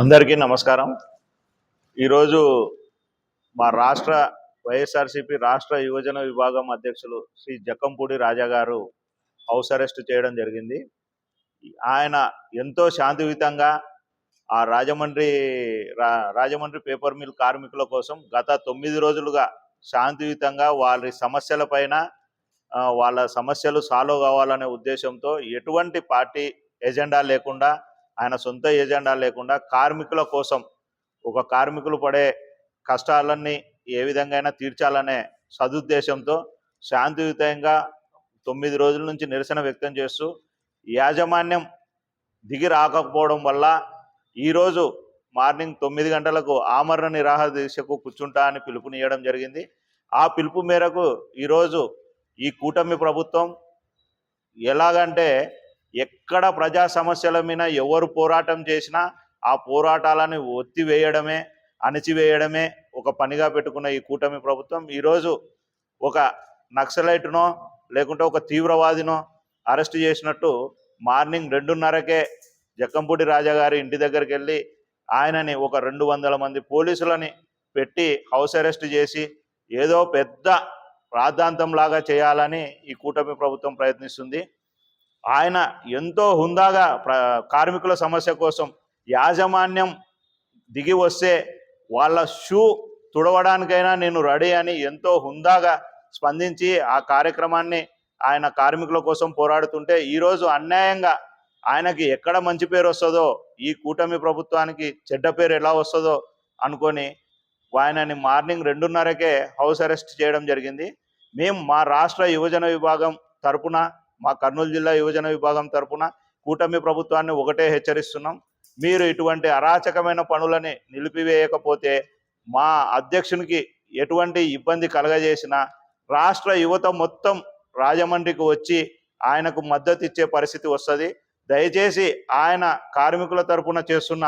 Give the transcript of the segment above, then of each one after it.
అందరికీ నమస్కారం. ఈరోజు మా రాష్ట్ర వైఎస్ఆర్సిపి రాష్ట్ర యువజన విభాగం అధ్యక్షులు శ్రీ జక్కంపూడి రాజా గారు హౌస్ అరెస్ట్ చేయడం జరిగింది. ఆయన ఎంతో శాంతియుతంగా ఆ రాజమండ్రి రా రాజమండ్రి పేపర్ మిల్ కార్మికుల కోసం గత తొమ్మిది రోజులుగా శాంతియుతంగా వారి సమస్యల పైన వాళ్ళ సమస్యలు సాల్వ్ కావాలనే ఉద్దేశంతో ఎటువంటి పార్టీ ఎజెండా లేకుండా ఆయన సొంత ఎజెండా లేకుండా కార్మికుల కోసం ఒక కార్మికులు పడే కష్టాలన్నీ ఏ విధంగా అయినా తీర్చాలనే సదుద్దేశంతో శాంతియుతంగా తొమ్మిది రోజుల నుంచి నిరసన వ్యక్తం చేస్తూ యాజమాన్యం దిగి రాకపోవడం వల్ల ఈరోజు మార్నింగ్ తొమ్మిది గంటలకు ఆమరణ నిరాహార దీక్షకు కూర్చుంటా అని పిలుపునియడం జరిగింది. ఆ పిలుపు మేరకు ఈరోజు ఈ కూటమి ప్రభుత్వం ఎలాగంటే ఎక్కడ ప్రజా సమస్యల మీద ఎవరు పోరాటం చేసినా ఆ పోరాటాలను ఒత్తివేయడమే అణిచివేయడమే ఒక పనిగా పెట్టుకున్న ఈ కూటమి ప్రభుత్వం. ఈరోజు ఒక నక్సలైట్నో లేకుంటే ఒక తీవ్రవాదినో అరెస్ట్ చేసినట్టు మార్నింగ్ రెండున్నరకే జక్కంపూడి రాజా గారి ఇంటి దగ్గరికి వెళ్ళి ఆయనని ఒక రెండు వందల మంది పోలీసులని పెట్టి హౌస్ అరెస్ట్ చేసి ఏదో పెద్ద రాద్ధాంతంలాగా చేయాలని ఈ కూటమి ప్రభుత్వం ప్రయత్నిస్తుంది. ఆయన ఎంతో హుందాగా కార్మికుల సమస్య కోసం యాజమాన్యం దిగి వస్తే వాళ్ళ షూ తుడవడానికైనా నేను రెడీ అని ఎంతో హుందాగా స్పందించి ఆ కార్యక్రమాన్ని ఆయన కార్మికుల కోసం పోరాడుతుంటే ఈరోజు అన్యాయంగా ఆయనకి ఎక్కడ మంచి పేరు వస్తుందో ఈ కూటమి ప్రభుత్వానికి చెడ్డ పేరు ఎలా వస్తుందో అనుకొని ఆయనని మార్నింగ్ రెండున్నరకే హౌస్ అరెస్ట్ చేయడం జరిగింది. మేము మా రాష్ట్ర యువజన విభాగం తరపున మా కర్నూలు జిల్లా యువజన విభాగం తరపున కూటమి ప్రభుత్వాన్ని ఒకటే హెచ్చరిస్తున్నాం. మీరు ఇటువంటి అరాచకమైన పనులని నిలిపివేయకపోతే మా అధ్యక్షునికి ఎటువంటి ఇబ్బంది కలగజేసినా రాష్ట్ర యువత మొత్తం రాజమండ్రికి వచ్చి ఆయనకు మద్దతు ఇచ్చే పరిస్థితి వస్తుంది. దయచేసి ఆయన కార్మికుల తరపున చేస్తున్న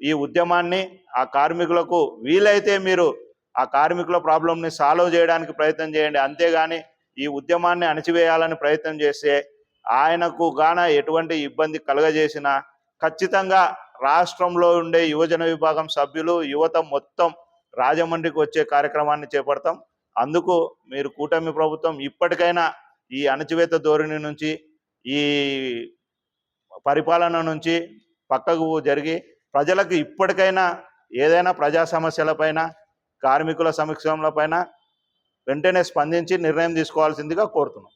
ఈ ఉద్యమాన్ని ఆ కార్మికులకు వీలైతే మీరు ఆ కార్మికుల ప్రాబ్లంని సాల్వ్ చేయడానికి ప్రయత్నం చేయండి. అంతేగాని ఈ ఉద్యమాన్ని అణచివేయాలని ప్రయత్నం చేస్తే ఆయనకు గాన ఎటువంటి ఇబ్బంది కలగజేసినా ఖచ్చితంగా రాష్ట్రంలో ఉండే యువజన విభాగం సభ్యులు యువత మొత్తం రాజమండ్రికి వచ్చే కార్యక్రమాన్ని చేపడతాం. అందుకు మీరు కూటమి ప్రభుత్వం ఇప్పటికైనా ఈ అణచివేత ధోరణి నుంచి ఈ పరిపాలన నుంచి పక్కకు జరిగి ప్రజలకు ఇప్పటికైనా ఏదైనా ప్రజా సమస్యలపైన కార్మికుల సమస్యలపైన వెంటనే స్పందించి నిర్ణయం తీసుకోవాల్సిందిగా కోరుతున్నాం.